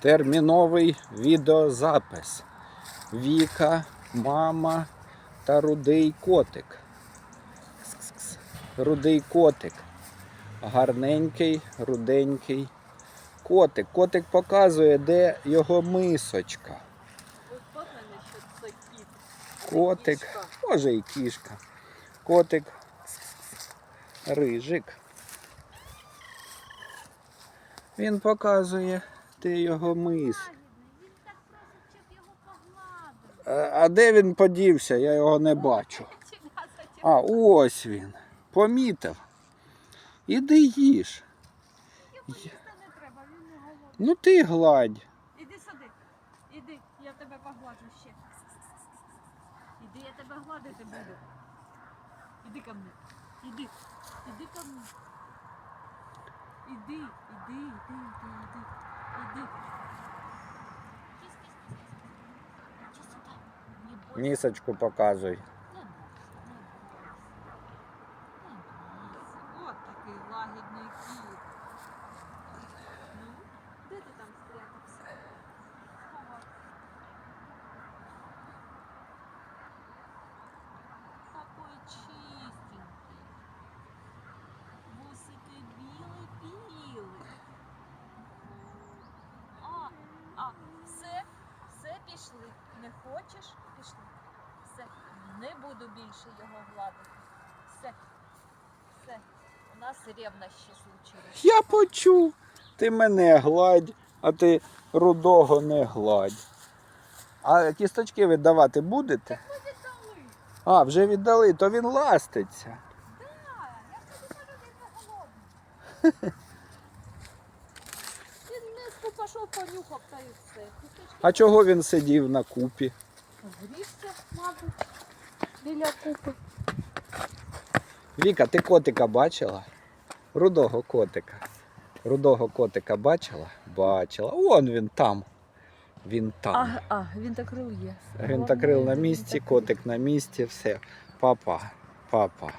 терміновий відеозапис. Віка, мама та рудий котик. Рудий котик. Гарненький, руденький котик. Котик показує, де його мисочка. Котик, може і кішка. Котик, рижик. Він показує, де його мис. Погладили. А де він подівся? Я його не бачу. А, ось він. Помітив. Іди їж. Ну ти гладь. Іди сюди. Іди, я тебе погладжу ще. Іди, я тебе гладити буду. Іди ко мне. Іди. Іди ко мне. Іди, іди, іди, іди, іди. Місочку показуй. От такий лагідний кіт. Ну, де ти там спрятався? Сховався. Такой чистенький. Вусики білий-білий. А, а, все, все пішли. Не хочеш? Пішли. Все, не буду більше його гладити. Все, все. У нас ревнощі случились. Я почув. Ти мене гладь, а ти рудого не гладь. А кісточки віддавати будете? Ми віддали. А, вже віддали, то він ластиться. Так, я тобі кажу, він не голодний. Пішов, понюхав та і все. А чого він сидів на купі? Грівся, мабуть, біля купи. Віка, ти котика бачила? Рудого котика. Рудого котика бачила? Бачила. Вон він там. Він там. А, а, він так крил є. Він так крил на місці, котик на місці, все. Папа, папа,